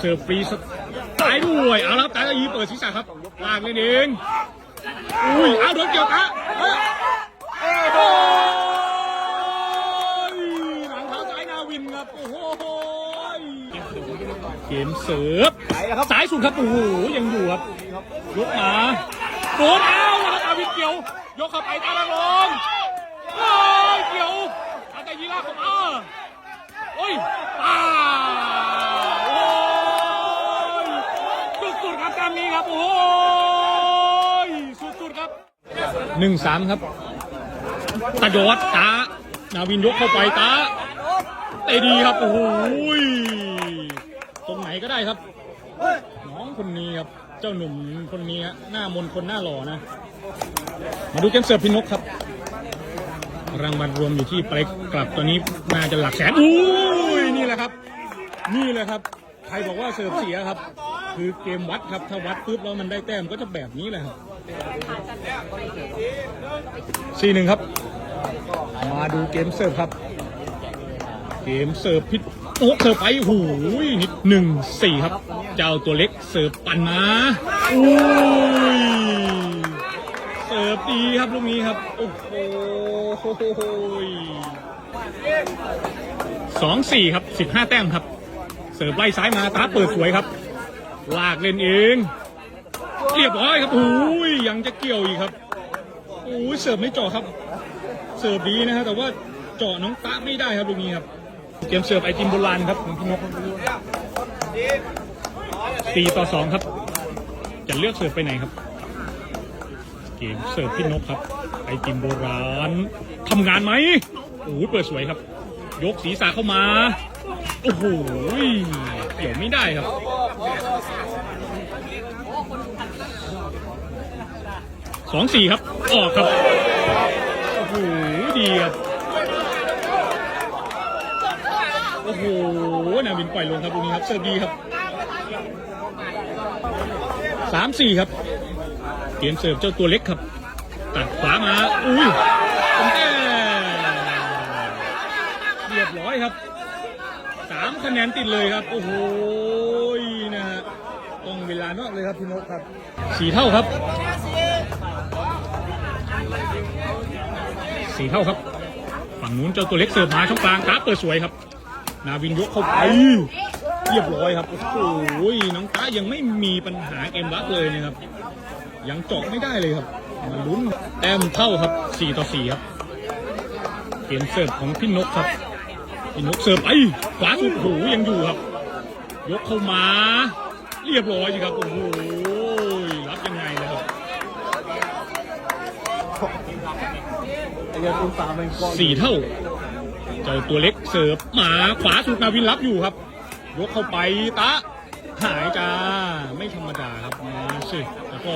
เสิร์ฟฟรีสไตล์ด้วย เอาละครับตาตะยีเปิดศีรษะครับลากเลยเองอุ้ยเอาโดนเกี่ยวตาเฮ้ยโอ้ยหลังเท้าซ้ายนาวินครับ โอ้โหเกมเสิร์ฟสายสุดครับ โอ้โห ยังอยู่ครับยกมาโดนเอาแล้วครับอาวินเกี่ยว ยกเข้าไปตาลังลงโอ้ยเกี่ยวอาตะยีลากเข้ามาโอ้ยป้า นี้ครับ โอ้ยสุดๆครับหนึ่งสามครับตะยอดตานาวินยกเข้าไปตาเตะดีครับ โอ้โหยตรงไหนก็ได้ครับ น้องคนนี้ครับ เจ้าหนุ่มคนนี้ฮะหน้ามนคนหน้าหล่อนะ มาดูเกมเสิร์ฟพี่นกครับ รางวัลรวมอยู่ที่ไปกลับตัวนี้น่าจะหลักแสน อุ้ย นี่แหละครับ นี่แหละครับ ใครบอกว่าเสิร์ฟเสียครับ คือเกมวัดครับถ้าวัดปุ๊บแล้วมันได้แต้มก็จะแบบนี้แหละครับสี่หนึ่งครับ มาดูเกมเสิร์ฟครับ เกมเสิร์ฟพิษโอ้เสิร์ฟไปหูยนิดหนึ่งสี่ครับ เจ้าตัวเล็กเสิร์ฟปั่นมาอุ้ยเสิร์ฟดีครับลูกนี้ครับ โอ้โหสองสี่ครับสิบห้าแต้มครับ เสิร์ฟไล่ซ้ายมาตาเปิดสวยครับ ลากเล่นเอง เรียบร้อยครับโอ้ยยังจะเกี่ยวอีกครับโอ้ยเสิร์ฟไม่เจาะครับ เสิร์ฟดีนะฮะแต่ว่าเจาะน้องตะไม่ได้ครับลูกนี้ครับเกมเสิร์ฟไอติมโบราณครับของพี่นกสี่ต่อสองครับ จะเลือกเสิร์ฟไปไหนครับ เกมเสิร์ฟพี่นกครับ ไอติมโบราณทำงานไหมโอ้โหเปิดสวยครับ ยกศีรษะเข้ามา โอ้โหเกี่ยวไม่ได้ครับ สองสี่ครับ ออกครับ โอ้โห ดีครับ โอ้โหนาวินปล่อยลงครับลูกนี้ครับ เสิร์ฟดีครับสามสี่ครับ เกมเสิร์ฟเจ้าตัวเล็กครับ ตัดขวามา อุ้ยเป็นแต้มเรียบร้อยครับสามคะแนนติดเลยครับ โอ้โหนะฮะต้องเวลานอกเลยครับพี่นกครับ สี่เท่าครับ สี่เท่าครับ ฝั่งนู้นเจ้าตัวเล็กเสิร์ฟมาช่องกลางตาเปิดสวยครับ นาวินยกเข้าไปเรียบร้อยครับ โอ้โหน้องตายังไม่มีปัญหาเกมรับเลยนะครับ ยังเจาะไม่ได้เลยครับมาลุ้นแต้มเท่าครับ4ต่อ4ครับเกมเสิร์ฟของพี่นกครับพี่นกเสิร์ฟไอ้ขวาสุดโอ้โหยังอยู่ครับ ยกเข้ามา เรียบร้อยสิครับโอ้โหรับยังไงเลยครับ สี่เท่า เจ้าตัวเล็กเสิร์ฟหมาขวาสุดนาวินรับอยู่ครับ ยกเข้าไปตะ หายจ้า ไม่ธรรมดาครับมาสิแล้วก็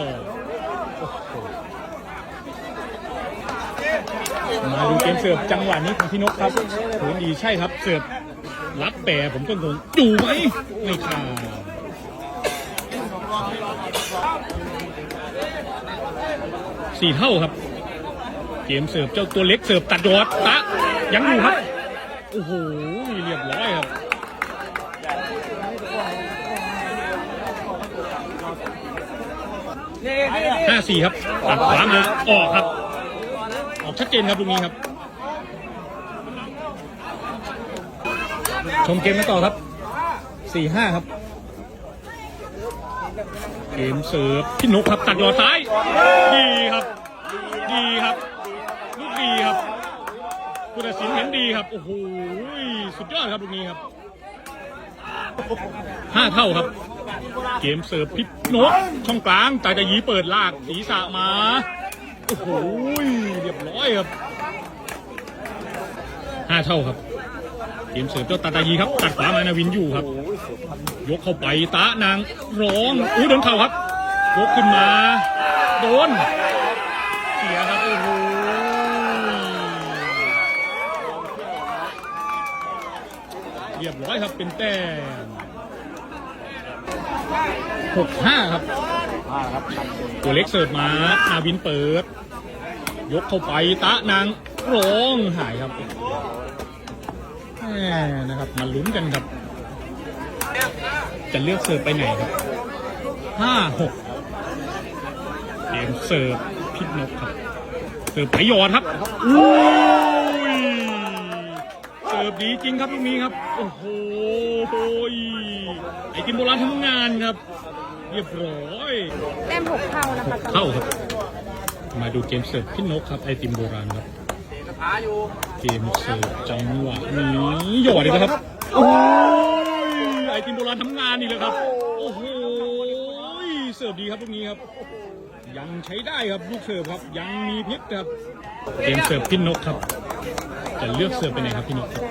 มาดูเกมเสิร์ฟจังหวะนี้ของพี่นกครับถือดีใช่ครับเสิร์ฟรับแต่ผมต้นงงอยู่ไหมไม่ขาดสี่เท่าครับ เกมเสิร์ฟเจ้าตัวเล็กเสิร์ฟตัดยอดตะยังอยู่ครับโอ้โหเรียบร้อยครับห้าสี่ครับตัดขวามาออกครับ ออกชัดเจนครับตรงนี้ครับ ชมเกมกันต่อครับสี่ห้าครับ เกมเสิร์ฟพี่นกครับตัดยอดซ้าย ดีครับ ดีครับ ผู้ตัดสินเห็นดีครับ โอ้โห สุดยอดครับลูกนี้ครับห้าเท่าครับ เกมเสิร์ฟพิษนกช่องกลางตาจะยีเปิดลากศีรษะมา โอ้โห เรียบร้อยครับห้าเท่าครับ เกมเสิร์ฟเจ้าตาตายีครับ ตัดขวามานาวินอยู่ครับ ยกเข้าไปตานางร้องอุ้โดนเข่าครับ ยกขึ้นมา โดน เสียครับ โอ้โห รียบร้อยครับเป็นแต้มหกห้าครับตัวเล็กเสิร์ฟมานาวินเปิด ยกเข้าไปตะนางร้องหายครับแหมนะครับมาลุ้นกันครับ จะเลือกเสิร์ฟไปไหนครับห้าหกเกมเสิร์ฟพิษนกครับ เสิร์ฟไปหยอดครับอุ้ยเสิ ร์ฟดีจริงครับลูกนี้ครับ โอ้โหไอติมโบราณทำงานครับ เรียบร้อยแต้มหกเท่านะคะตอนนี้เข้าครับ มาดูเกมเสิร์ฟพี่นกครับไอติมโบราณครับเกมเสิร์ฟจังหวะนี้หยอดอีกแล้วครับโอ้ยไอติมโบราณทำงานนี่เลยครับ โอ้โหเสิร์ฟดีครับลูกนี้ครับ ยังใช้ได้ครับลูกเสิร์ฟครับ ยังมีพิษครับเกมเสิร์ฟพี่นกครับ จะเลือกเสิร์ฟไปไหนครับพี่นกครับ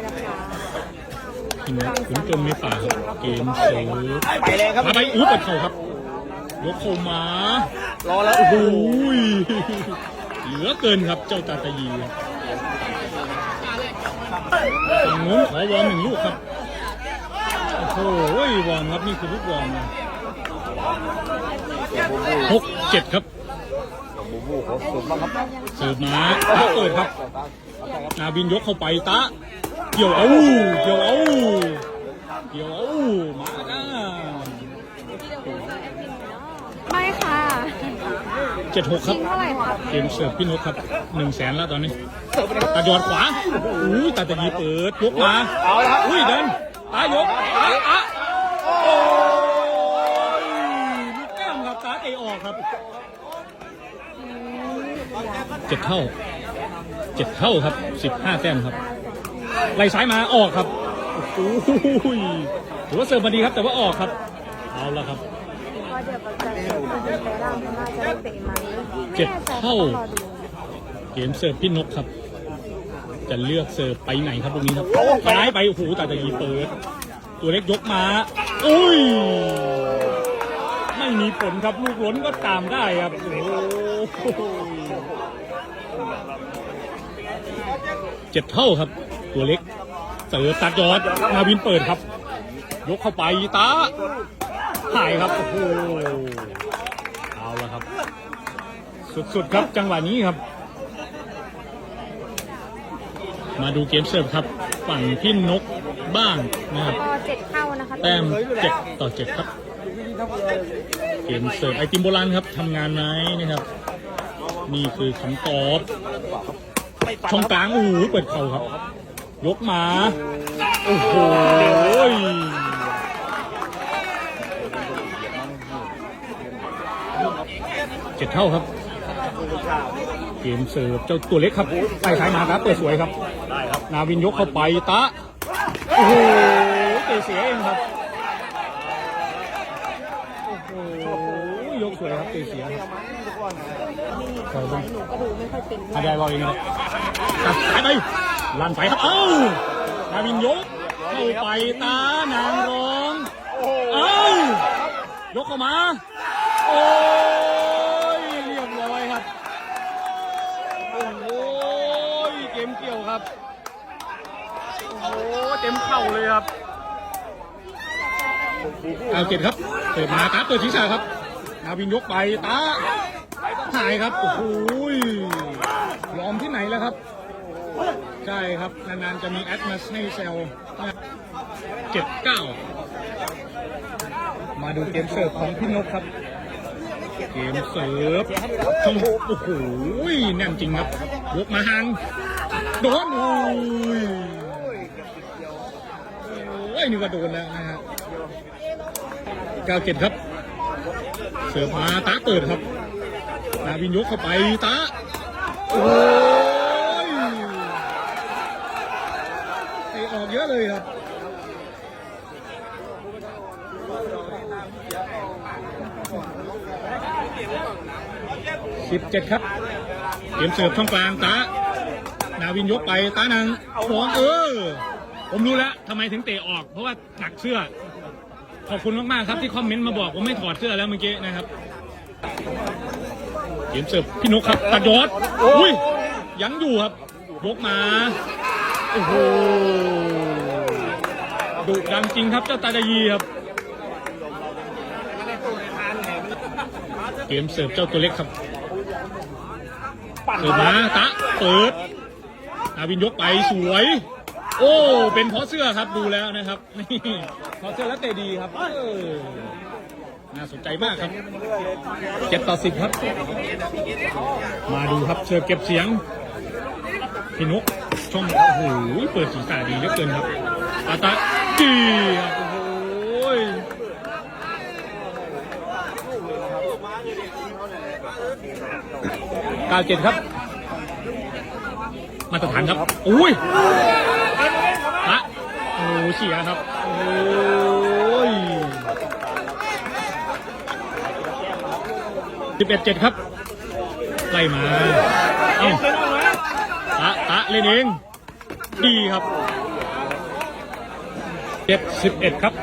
ได้แล้วค่ะพี่นกขุนจนไม่ป่าครับเกมเสิร์ฟไปเลยครับมาไปอู้เปิดเข่าครับยกเข่ามารอแล้วโอ้โหเหลือเกินครับเจ้าตาตายีครับฝั่งนู้นขอวอร์มหนึ่งลูกครับโอ้โหวอร์มครับนี่คือลูกวอร์มนะหกเจ็ดครับบูบูขอสุดบ้างครับเสิร์ฟมาตาเปิดครับนาบินยกเข้าไปตา เกี่ยวเอาเกี่ยวเอาเกี่ยวเอามาก้าไม่ค่ะเจ็ดหกครับเท่าไหร่คะเกมเสิร์ฟพี่นกครับหนึ่งแสนแล้วตอนนี้ตาหยอดขวาอุ้ยตาตะยีเปิดยกมาเอาละครับอุ้ยเดินตายกตาอะโอ้ยลูกแก้มครับตาเตะออกครับเจ็ดเท่าเจ็ดเท่าครับสิบห้าแต้มครับ ไหลซ้ายมาออกครับโอ้โหถือว่าเสิร์ฟมาดีครับ แต่ว่าออกครับ เอาละครับเดี๋ยวประกันแปรร่างน่าจะได้เตะไหมเจ็ดเท่าเกมเสิร์ฟพี่นกครับ จะเลือกเสิร์ฟไปไหนครับตรงนี้ครับย้ายไปโอ้โหแตาตะยีเปิด ตัวเล็กยกมาอุ้ยไม่มีผลครับลูกล้นก็ตามได้ครับโอ้โหเจ็ดเท่าครับ ตัวเล็กเสิร์ฟตัดยอดนาวินเปิดครับ ยกเข้าไปตาหายครับโอ้โหเอาละครับ สุดๆครับจังหวะนี้ครับ มาดูเกมเสิร์ฟครับ ฝั่งพี่นกบ้างนะครับก็เจ็ดเท่านะคะแต้มเจ็ดต่อเจ็ดครับ เกมเสิร์ฟไอติมโบราณครับทำงานไหมนะครับ นี่คือคำตอบช่องกลางโอ้โหเปิดเข่าครับ ยกมา โอ้โหเจ็ดเท่าครับ เกมเสิร์ฟเจ้าตัวเล็กครับใส่สายมาครับ เปิดสวยครับได้ครับ นาวินยกเข้าไปตะ โอ้โหเตะเสียเองครับ โอ้โห ยกสวยครับเตะเสียครับใส่ไปหนูก็ดูไม่ค่อยเป็นอาได้บอลเองครับตัดสายไป ลั่นไปครับ เอ้านาวินยกเข้าไปตานางรองเอ้ายกเข้ามา โอ้ยเรียบร้อยครับ โอ้โหเกมเกี่ยวครับ โอ้โหเต็มเข่าเลยครับเอาเจ็ดครับ เปิดมาตาเปิดศีรษะครับ นาวินยกไปตาหายครับ โอ้โหยอมที่ไหนแล้วครับ ใช่ครับ นานๆจะมีแอดมาให้เซลเจ็ดเก้ามาดูเกมเสิร์ฟของพี่นกครับ เกมเสิร์ฟช่องโอ้โหแน่นจริงครับยกมาห่างโดนโอ้ยโอ้ยนี่ก็โดนแล้วนะฮะเก้าเจ็ดครับ เสิร์ฟมาตาเปิดครับ นาวินยกเข้าไปตาโอ้ยเตะ ออกเยอะเลยครับสิบเจ็ดครับ เกมเสิร์ฟช่องกลางตานาวินยกไปตานังสองเออ ผมรู้แล้วทำไมถึงเตะออก เพราะว่าหนักเสื้อ ขอบคุณมาก ๆ ครับที่คอมเมนต์มาบอกผมไม่ถอดเสื้อแล้วเมื่อกี้นะครับ เกมเสิร์ฟพี่นกครับตัดยอด อุ้ยยังอยู่ครับยกมา โอ้โหดุดันจริงครับเจ้าตาดายีครับ เกมเสิร์ฟเจ้าตัวเล็กครับเสิร์ฟมาตะเปิดนาวินยกไปสวย โอ้ เป็นเพราะเสื้อครับดูแล้วนะครับนี่เพราะเสื้อแล้วเตะดีครับน่าสนใจมากครับเจ็ดต่อสิบครับ มาดูครับเชิญเก็บเสียงพี่นุก ช่องโอ้โหเปิดสีตาดีเหลือเกินครับตาตาดีโอ้โหเก้าเจ็ดครับ มาตรฐานครับอุ้ยฮะโอ้เสียครับ โอ้ยสิบเอ็ดเจ็ดครับไล่มา เอ้าะตะเล่นเอง ดีครับเจ็ดสิบเอ็ดครับ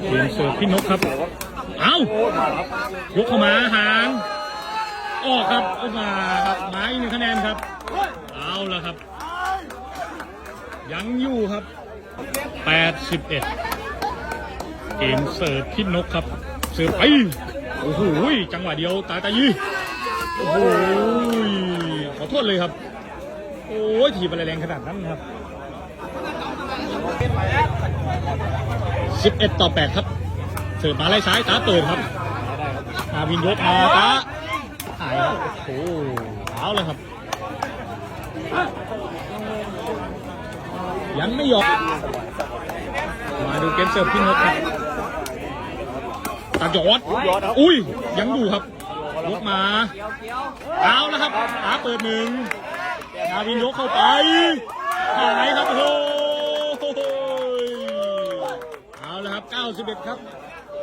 เกมเสิร์ฟพี่นกครับ เอ้ายกเข้ามาหาง ออกครับออกมาครับมาอีกหนึ่งคะแนนครับ เอาละครับ ยังอยู่ครับแปดสิบเอ็ดเกมเสิร์ฟพี่นกครับ เสิร์ฟไป โอ้โห จังหวะเดียวตาตายีโอ้โห อโทษเลยครับ โอ้ยถีบอะไรแรงขนาดนั้นครับ11ต่อ8ครับเสิร์ฟมาไล่ซ้ายตาเปิดครับอาวินยกมาตาหายครับโอ้โหเอาเลยครับ ยังไม่ยอมมาดูเกมเสิร์ฟพี่นกครับตาจอดอุ้ยยังอยู่ครับ ยกมา เอาแล้วครับตาเปิดหนึ่งนาวินยกเข้าไปหายครับโอ้โหเอาแล้วครับ 91 ครับ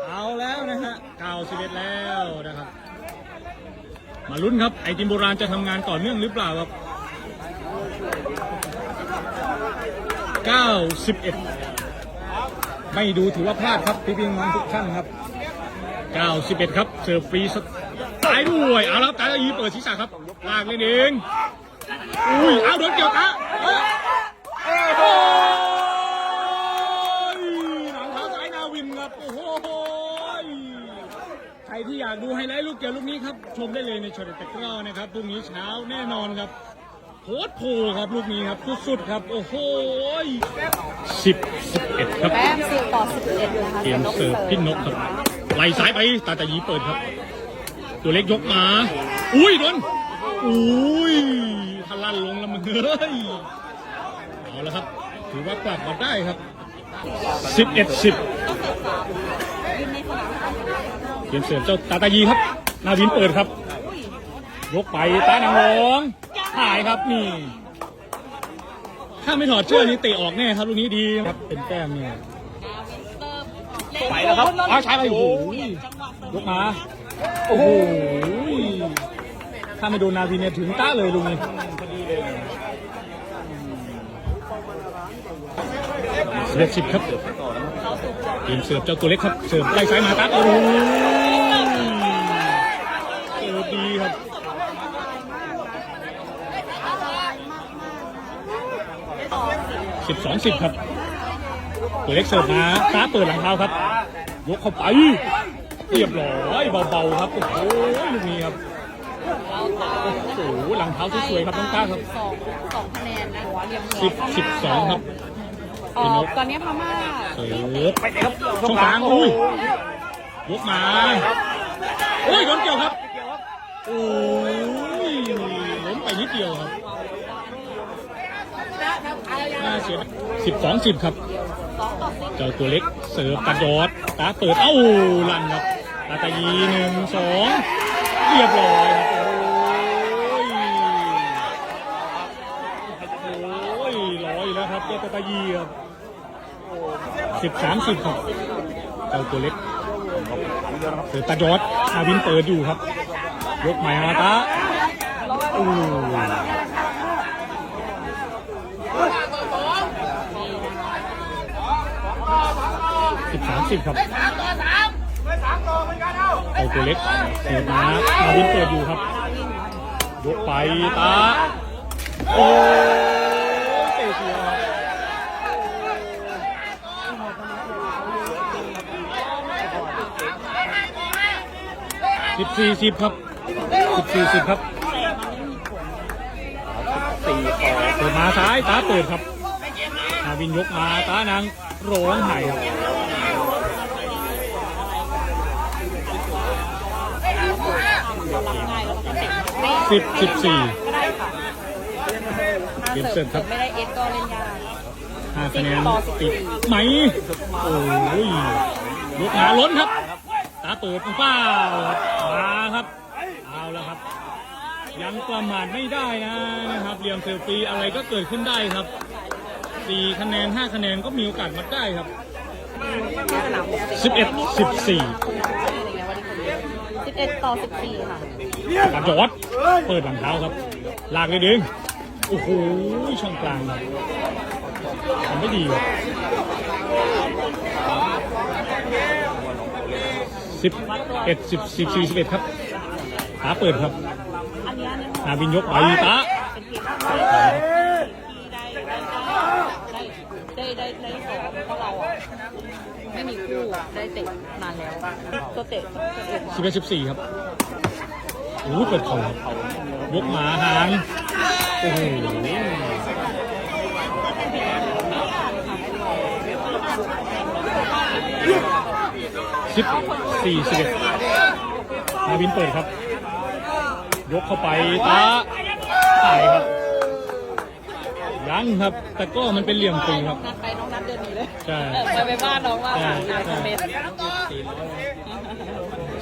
เอาแล้วนะฮะ 91 แล้วนะครับ มาลุ้นครับ ไอติมโบราณจะทำงานต่อเนื่องหรือเปล่าครับ 91 ไม่ดูถือว่าพลาดครับ พี่พี่น้องทุกท่านครับ 91 ครับ เสิร์ฟฟรีสไตล์ด้วยเอาแล้วตายีเปิดศีรษะครับลากเล่นเองอุ้ยเอาโดนเกี่ยวตาเอ้ยโอ้ยหลังเท้าซ้ายนาวินครับโอ้โหใครที่อยากดูไฮไลท์ลูกเกี่ยวลูกนี้ครับ ชมได้เลยในช็อตตะกร้อนะครับพรุ่งนี้เช้าแน่นอนครับโคตรโผครับลูกนี้ครับสุดๆครับ โอ้โหสิบสิบเอ็ดครับแต้มสิบต่อสิบเอ็ดนะคะเกมเสิร์ฟพี่นกครับไหลซ้ายไปตาตายีเปิดครับ ตัวเล็กยกมา อุ้ยโดนอุ้ยทะลันลงแล้วมันเฮ้ยเอาละครับ ถือว่ากลับมาได้ครับ11 10เกมเสิร์ฟเจ้าตาตายีครับ นาวินเปิดครับ ยกไปตานางรองหายครับนี่ ถ้าไม่ถอดเชือกนี่เตะออกแน่ครับลูกนี้ดีครับ เป็นแต้มเนี่ยไปแล้วครับอ้าวใช้ไปโอ้โหยกมา โอ้โหถ้าไม่โดนนาทีเนี่ยถึงต้าเลยลุงนี่สิบเอ็ดสิบครับทีมเสิร์ฟเจ้าตัวเล็กครับ เสิร์ฟไล่ซ้ายมาตัดโอ้โหเสิร์ฟดีครับสิบสองสิบครับ ตัวเล็กเสิร์ฟมาตาเปิดหลังเท้าครับ ยกเข้าไป เรียบร้อยเบาๆครับ โอ้โหลูกนี้ครับโอ้โหหลังเท้าสวยๆครับน้องต้าครับ สองสองคะแนนนะเหลี่ยมหัวสิบสิบสองครับ เอ่อตอนนี้พม่าเสิร์ฟไปครับช่องกลางอุ้ยยกมาโอ้ยโดนเกี่ยวครับ โอ้ยล้มไปนิดเดียวครับน่าเสียสิบสองสิบครับ เจ้าตัวเล็กเสิร์ฟกระโดดตาเปิด เอ้าลั่นครับ ตาตายีหนึ่งสองเรียบร้อยครับโอ้ยโอ้ยร้อยแล้วครับเจ้าตาตายีครับสิบสามสิบครับเจ้าตัวเล็กเสิร์ฟกระโดดอาวินเปิดอยู่ครับ ยกใหม่มาตาโอ้สิบสามสิบครับ เอาตัวเล็กเสิร์ฟมาอาวินเปิดอยู่ครับ ยกไปตา โอ้เตะเสียครับสิบสี่สิบครับสิบสี่สิบครับสี่ต่อเปิดมาซ้ายตาเปิดครับนาวินยกมาตานางร้องไห้ครับ สิบสิบสี่ ก็ได้ค่ะเกมเสร็จครับ ไม่ได้เอสก็เล่นยาก ห้าคะแนนติดไหม โอ้ยลูกหาล้นครับ ตาเปิดเป้ามาครับ เอาแล้วครับ ยังประมาทไม่ได้นะนะครับเหลี่ยมเซลฟีอะไรก็เกิดขึ้นได้ครับสี่คะแนนห้าคะแนนก็มีโอกาสมาได้ครับสิบเอ็ดสิบสี่สิบเอ็ดต่อสิบสี่ค่ะกับจอด เปิดหลังเท้าครับ ลากเลยดึง โอ้โห ช่องกลางครับทำไม่ดีครับสิบเอ็ดสิบสิบสี่สิบเอ็ดครับตาเปิดครับอันเนี้ยเนี่ยนาบินยกไปตาเป็นเกมที่ได้ได้ได้ได้ได้สองเพราะเราอะไม่มีคู่ได้เตะนานแล้วตัวเตะตัวเองสิบเอ็ดสิบสี่ครับ โอ้โหเปิดเข่าครับยกหมาหางโอ้โหสิบสี่สิบเอ็ดนาบินเปิดครับ ยกเข้าไปตาถ่ายครับ ยังครับ แต่ก็มันเป็นเหลี่ยมตึงครับ นัดไปน้องนัดเดินหนีเลย ใช่เออไปไปบ้านน้องว่าใช่ค่ะใช่เมตร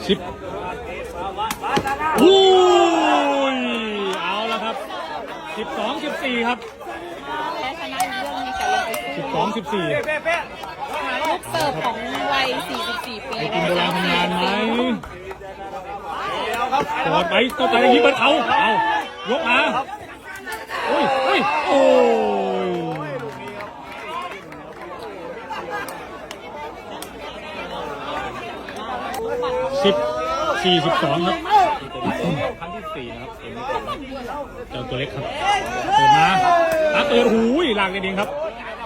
สิบโอ้ยเอาแล้วครับสิบสองสิบสี่ครับ แพ้ชนะเรื่องนี้กับลงไปสิสู้บสองสิบสี่ลูกเสิร์ฟของวัย 44 ปีไปกินโบราณทำงานไหมกอดไปก็ตายอย่างนี้เบิดเอาเอายกมาโอ้ยโอ้ยโอ้ยสิบสี่สิบสองครับ ครั้งที่สี่นะครับเอ็มเจ้าตัวเล็กครับเปิดมาตาเปิดหูยลากเดิงครับ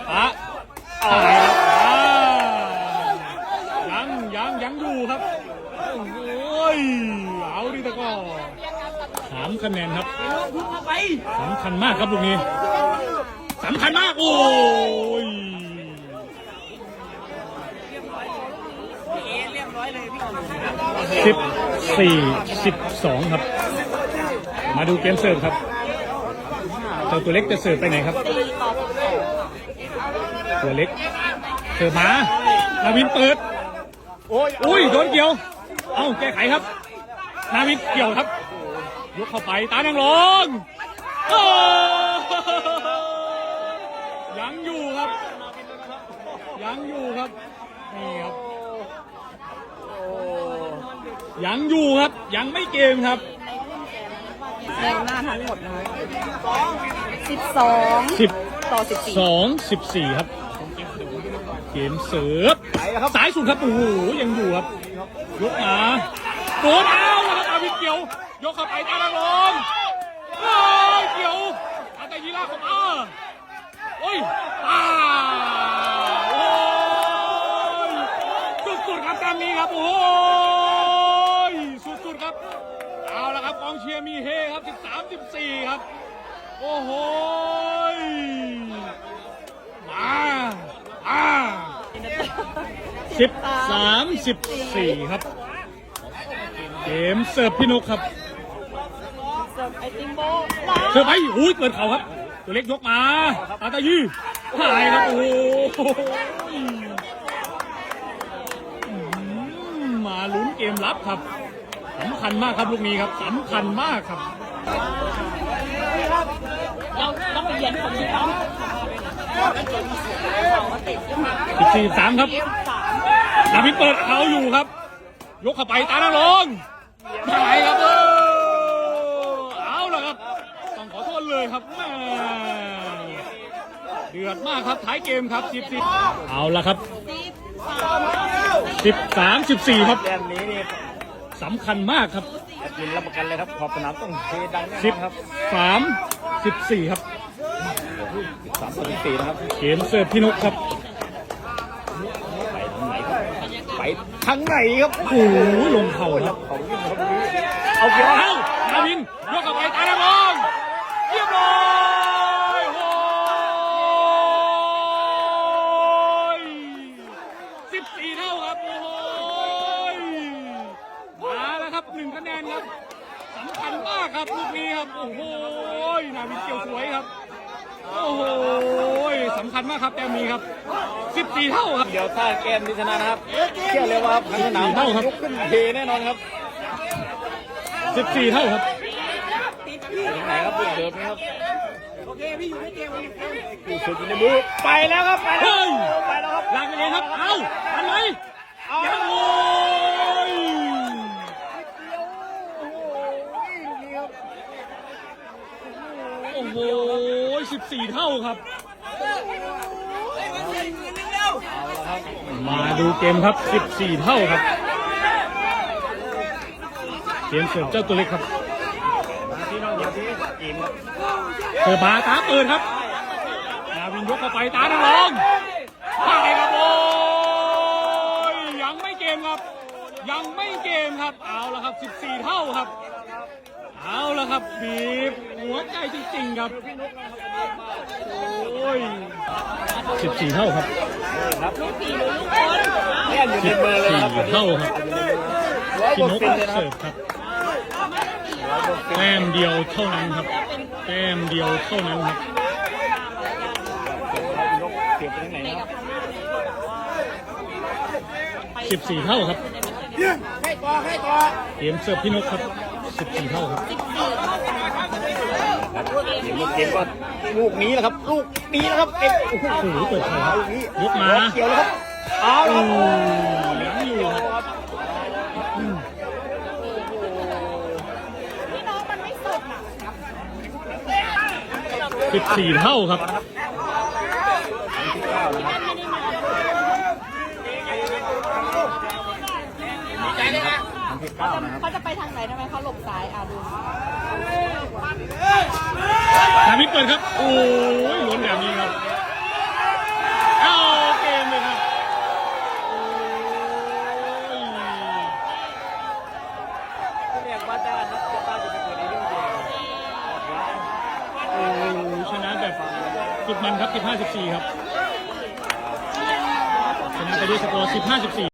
ตาตายครับอ่ายังยังยังอยู่ครับโอ้ยเอาดิตะก้อสามคะแนนครับสำคัญมากครับลูกนี้สำคัญมากโอ้ย สิบสี่สิบสองครับ มาดูเกมเสิร์ฟครับ เจ้าตัวเล็กจะเสิร์ฟไปไหนครับ ตัวเล็กเสิร์ฟมานาวินเปิด อุ้ยโดนเกี่ยว เอ้าแก้ไขครับ นาวินเกี่ยวครับ ยกเข้าไปตานังลงโอ้ยังอยู่ครับ ยังอยู่ครับ นี่ครับ ยังอยู่ครับ ยังไม่เกมครับในหน้าทั้งหมดนะคะสิบ12ต่อ14สองสิบสี่ครับ เกมเสิร์ฟไปแล้วครับสายสุดครับโอ้โหยังอยู่ครับยกมาโดนเอาแล้วครับอาวินเกี่ยวยกเข้าไปตาลังลงโอ้ยเกี่ยวอาตายีราของอ้าโอ้ยอ้าโอ้ยสุดๆครับตามนี้ครับโอ้ย สุดๆครับ เอาละครับกองเชียร์มีเฮครับ 13 14 ครับ โอ้โหยมาอ่าสิบสามสิบสี่ครับ เกมเสิร์ฟพี่นกครับ เสิร์ฟไอติมโบเสิร์ฟไปอุ้ยเปิดเขาครับ ตัวเล็กยกมาตาตายีหายครับ โอ้โหอืมมาลุ้นเกมรับครับ สำคัญมากครับลูกนี้ครับสำคัญมากครับ เราต้องไปเรียนคนที่ต้องสิบสี่สามครับเกมสามนาวินเปิดเขาอยู่ครับ ยกเข้าไปตาหน้าลงหายครับเออเอาละครับ ต้องขอโทษเลยครับแม่เดือดมากครับท้ายเกมครับสิบสิบเอาละครับสิบสามสิบสามสิบสี่ครับแต้มนี้นี่ สำคัญมากครับแอดมินรับประกันเลยครับขอบสนามต้องเทดังแน่นสิอบนครับสามสิบสี่ครับ สามต่อสิบสี่นะครับเกมเสิร์ฟพี่นกครับไปทางไหนครับไปทางไหนครับโอ้โหลงเข่าครับเขาวิ่งครับวันนี้เอาเกี่ยวเอานาวินยกเข้าไปตาหน้าลงเรียบร้อยโอ้าครับ โอ้โหมาแล้วครับหนึ่งคะแนนครับสำคัญมากครับลูกนี้ครับ โอ้โห นาวินเกี่ยวสวยครับ โอ้โหสำคัญมากครับแต้มนี้ครับ14เท่าครับ เดี๋ยวถ้าแกมที่ชนะนะครับเชื่อเลยว่าพันสนามเท่าครับลุกขึ้นเทแน่นอนครับ14เท่าครับไปถึงไหนครับลูกเดิมนะครับโอเคพี่อยู่ในเกมอยู่สุดอยู่ในมือไปแล้วครับไปแล้เฮ้วยไปแล้วครับหลักยังไงครับ เอ้าอันไหนเอา ยัง โอ้ โอ้ย โหนี่ครับ โอ้โห 14 เท่าครับ มาดูเกมครับ 14 เท่าครับ เกมเสิร์ฟเจ้าตัวเล็กครับพี่น้องอย่าที่ทีมครับเสิร์ฟมาตาเปิดครับนาวินยกเข้าไปตาดังรองว่าไงครับโอ้ยยังไม่เกมครับ ยังไม่เกมครับ เอาละครับ 14 เท่าครับ เอาละครับบีบหัวใจจริงๆครับ โอ้ย14เท่าครับครับลูกผีหรือลูกคนแน่นอยู่ในมือเลยครับ14เท่าครับร้อยพี่บนทกเป็นเลยนะครัเสิบร์ฟครับ แต้มเดียวเท่านั้นครับ แต้มเดียวเท่านั้นครับนกเสียบไปทางไหนนะครับ14เท่าครับให้ต่อให้ต่อเกมเสิร์ฟพี่นกครับ 14เท่าครับเกมลูกเกมก็ลูกนี้แหละครับ ลูกนี้นะครับเอ็กโอ้โหโอ้โหเปิดขาครับลูกนี้ยกมาเกี่ยวแล้วครับเอาโอ้แล้วครับยังอยู่ครับพี่น้องมันไม่สุ ดอะ14เท่าครับ เขาจะไปทางไหนทำไมเขาหลบซ้ายอะดูนามิเปิดครับ โอ้ยล้นแบบนี้ครับเอาเกมเลยครับเรียกว่าจะนักจะต้าจะเป็นคนในเรื่องเดียวโอ้โหชนะแบบสุดมันครับ15-14ครับ ชนะไปด้วยสกอร์15-14